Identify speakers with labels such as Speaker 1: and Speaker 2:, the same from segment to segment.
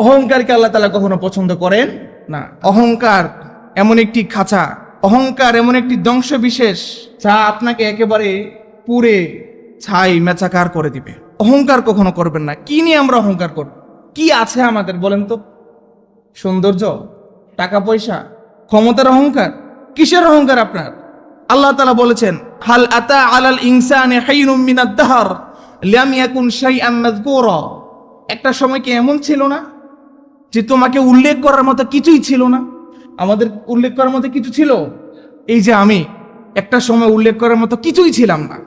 Speaker 1: অহংকারকে আল্লাহ তালা কখনো পছন্দ করেন না। অহংকার এমন একটি খাঁচা, অহংকার এমন একটি ধ্বংস বিশেষ যা আপনাকে একেবারে পুরে ছাই, মেচাকার করে দিবে। অহংকার কখনো করবেন না। কি নিয়ে আমরা অহংকার করব? কি আছে আমাদের বলেন তো? সৌন্দর্য, টাকা পয়সা, ক্ষমতার অহংকার, কিসের অহংকার আপনার? আল্লাহ তালা বলেছেন, হাল আতা আলাল ইনসানে একটা সময় কি এমন ছিল না? যে তোমাকে উল্লেখ করার মতো কিছুই ছিল না। আমাদের উল্লেখ করার মতো কিছু ছিল? এই যে আমি, একটা সময় উল্লেখ করার মতো কিছুই ছিলাম না।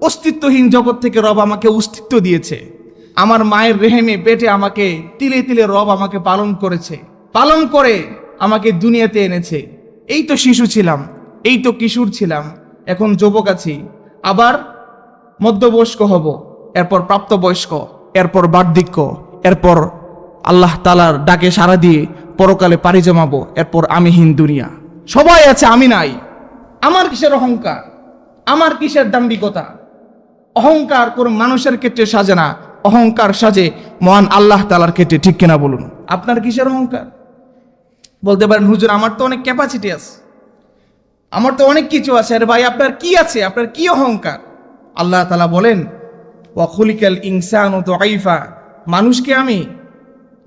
Speaker 1: অস্তিত্বহীন জগৎ থেকে রব আমাকে অস্তিত্ব দিয়েছে। আমার মায়ের রেহেমে পেটে আমাকে তিলে তিলে রব আমাকে পালন করেছে। পালন করে আমাকে দুনিয়াতে এনেছে। এই তো শিশু ছিলাম, এই তো কিশোর ছিলাম, এখন যুবক আছি। আবার মধ্যবয়স্ক হব, এরপর প্রাপ্তবয়স্ক, এরপর বার্ধক্য, এরপর আল্লাহ তালার ডাকে সাড়া দিয়ে পরকালে পাড়ি জমাবো, এরপর আমি হিন্দুনিয়া সবাই আছে, আমি নাই। আমার কিসের অহংকার? আমার কিসের দাম্ভিকতা? অহংকার কোন মানুষের ক্ষেত্রে সাজে না। অহংকার সাজে মহান আল্লাহ তালার ক্ষেত্রে, ঠিক কিনা বলুন? আপনার কিসের অহংকার? বলতে পারেন, হুজুর, আমার তো অনেক ক্যাপাসিটি আছে। আমার তো অনেক কিছু আছে। আরে ভাই, আপনার কি আছে? আপনার কি অহংকার? আল্লাহ তালা বলেন ওয়াকুলিকাল ইনসান তো আইফা মানুষকে আমি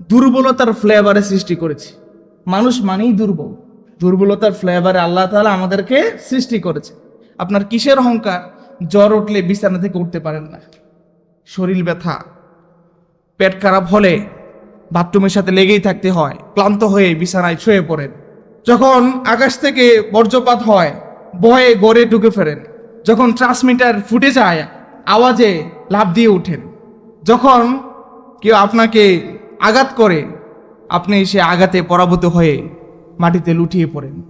Speaker 1: দুর্বলতার ফ্লেভারে সৃষ্টি করেছি। মানুষ মানেই দুর্বল। দুর্বলতার ফ্লেভারে আল্লাহ তালা আমাদেরকে সৃষ্টি করেছে। আপনার কিসের অহংকার? জ্বর উঠলে বিছানা থেকে উঠতে পারেন না। শরীর ব্যথা, পেট খারাপ হলে বাথরুমের সাথে লেগেই থাকতে হয়, ক্লান্ত হয়ে বিছানায় শুয়ে পড়েন। যখন আকাশ থেকে বজ্রপাত হয়, ভয়ে গড়ে ঢুকে ফেরেন। যখন ট্রান্সমিটার ফুটে যায়, আওয়াজে লাভ দিয়ে উঠেন যখন কেউ আপনাকে আঘাত করে আপনি সে আঘাতে পরাভূত হয়ে মাটিতে লুটিয়ে পড়েন।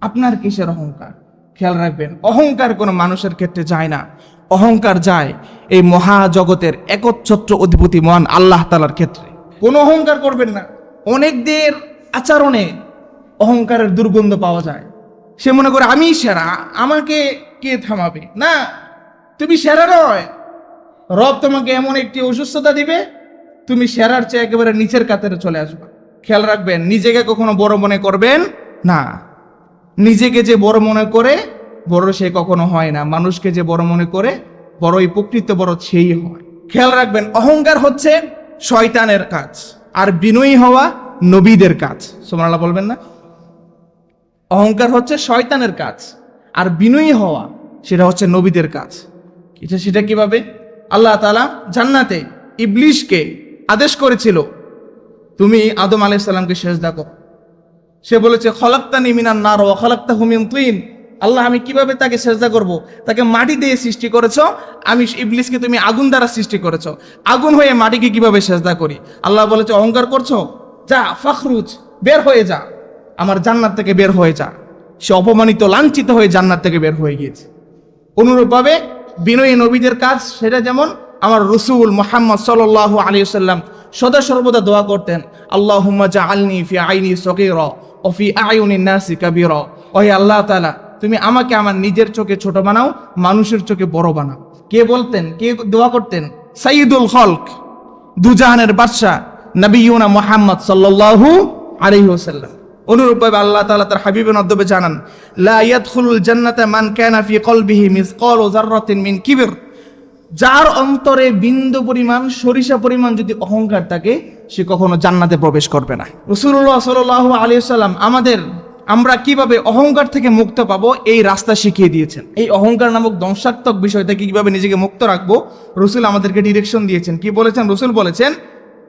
Speaker 1: আপনার কিসের অহংকার? খেয়াল রাখবেন, অহংকার কোনো মানুষের ক্ষেত্রে যায় না। অহংকার যায় এই মহাজগতের একচ্ছত্র অধিপতি মহান আল্লাহ তালার ক্ষেত্রে। কোনো অহংকার করবেন না। অনেকদের আচরণে অহংকারের দুর্গন্ধ পাওয়া যায়। সে মনে করে, আমি সেরা, আমাকে কে থামাবে? না, তুমি সেরা নয়। রব তোমাকে এমন একটি অসুস্থতা দিবে তুমি সেরার চেয়ে একেবারে নিচের কাতারে চলে আসবে। খেয়াল রাখবেন, নিজেকে কখনো বড় মনে করবেন না। নিজেকে যে বড় মনে করে, বড় সে কখনো হয় না। মানুষকে যে বড় মনে করে, বড়ই প্রকৃত বড় সেই হয়। খেয়াল রাখবেন, অহংকার হচ্ছে শয়তানের কাজ আর বিনয়ী হওয়া নবীদের কাজ। সোমানাল্লাহ বলবেন না? অহংকার হচ্ছে শয়তানের কাজ আর বিনয়ী হওয়া, সেটা হচ্ছে নবীদের কাজ। এটা সেটা কীভাবে? আল্লাহ তালা জান্নাতে ইবলিশকে আদেশ করেছিল, তুমি আদম আলাইসাল্লামকে সেজদা করো। সে বলেছে খলাক্তা নিমিনার নার ও খলাক্তা হুমিন তুইন আল্লাহ, আমি কীভাবে তাকে সেজদা করব? তাকে মাটি দিয়ে সৃষ্টি করেছ, আমি ইবলিসকে তুমি আগুন দ্বারা সৃষ্টি করেছ। আগুন হয়ে মাটিকে কীভাবে সেজদা করি? আল্লাহ বলেছে, অহংকার করছ? যা, ফখরুজ, বের হয়ে যা। আমার জান্নাত থেকে বের হয়ে যা। সে অপমানিত, লাঞ্ছিত হয়ে জান্নাত থেকে বের হয়ে গিয়েছে। অনুরূপভাবে বিনয়ী নবীদের কাজ সেটা যেমন আমার রসুল মোহাম্মদ সাল আলী সাল্লাম সদা সর্বদা দোয়া করতেন আল্লাহ জা আলনি ফি আইনি সকির ও ফি আয়ুনি নাসি কাবির। ওহে আল্লাহ তালা তুমি আমাকে আমার নিজের চোখে ছোট বানাও, মানুষের চোখে বড় বানাও। কে বলতেন, কে দোয়া করতেন? সাইদুল হলক দুজাহানের বাদশাহ নবীনা মোহাম্মদ সাল্লাল্লাহু আলাইহি ওয়াসাল্লাম। অনুরূপভাবে আল্লাহ তাআলা তার হাবিবের মাধ্যমে জানান, লা ইয়াদখুলুল জান্নাতা মান কানা ফি কলবিহি মিসকালু যাররাতিন মিন কিবর। যার অন্তরে বিন্দু পরিমাণ, সরিষা পরিমাণ যদি অহংকার থাকে, সে কখনো জান্নাতে প্রবেশ করবে না। রসুল্লাহ সাল্লাহ আলী সাল্লাম আমাদের, আমরা কীভাবে অহংকার থেকে মুক্ত পাবো, এই রাস্তা শিখিয়ে দিয়েছেন। এই অহংকার নামক ধ্বংসাত্মক বিষয় থেকে কীভাবে নিজেকে মুক্ত রাখব, রসুল আমাদেরকে ডিরেকশন দিয়েছেন। কি বলেছেন? রসুল বলেছেন,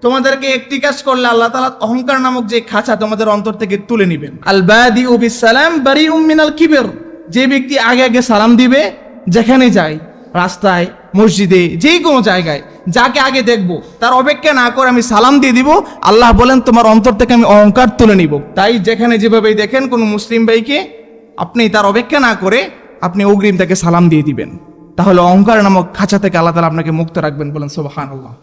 Speaker 1: তোমাদেরকে একটি কাজ করলে আল্লাহ তালা অহংকার নামক যে খাঁচা তোমাদের অন্তর থেকে তুলে নিবেন। আল বাদি উবিস সালাম বারি উম্মিনাল কিবের। যে ব্যক্তি আগে আগে সালাম দিবে, যেখানে যায়, রাস্তায় মসজিদে যেই কোনো জায়গায়, যাকে আগে দেখব, তার অপেক্ষা না করে আমি সালাম দিয়ে দিব, আল্লাহ বলেন তোমার অন্তর থেকে আমি অহংকার তুলে নিব। তাই যেখানে যেভাবেই দেখেন, কোনো মুসলিম ভাইকে আপনি তার অপেক্ষা না করে আপনি অগ্রিম তাকে সালাম দিয়ে দিবেন। তাহলে অহংকার নামক খাঁচা থেকে আল্লাহ তালা আপনাকে মুক্ত রাখবেন বলেন সোবাহান আল্লাহ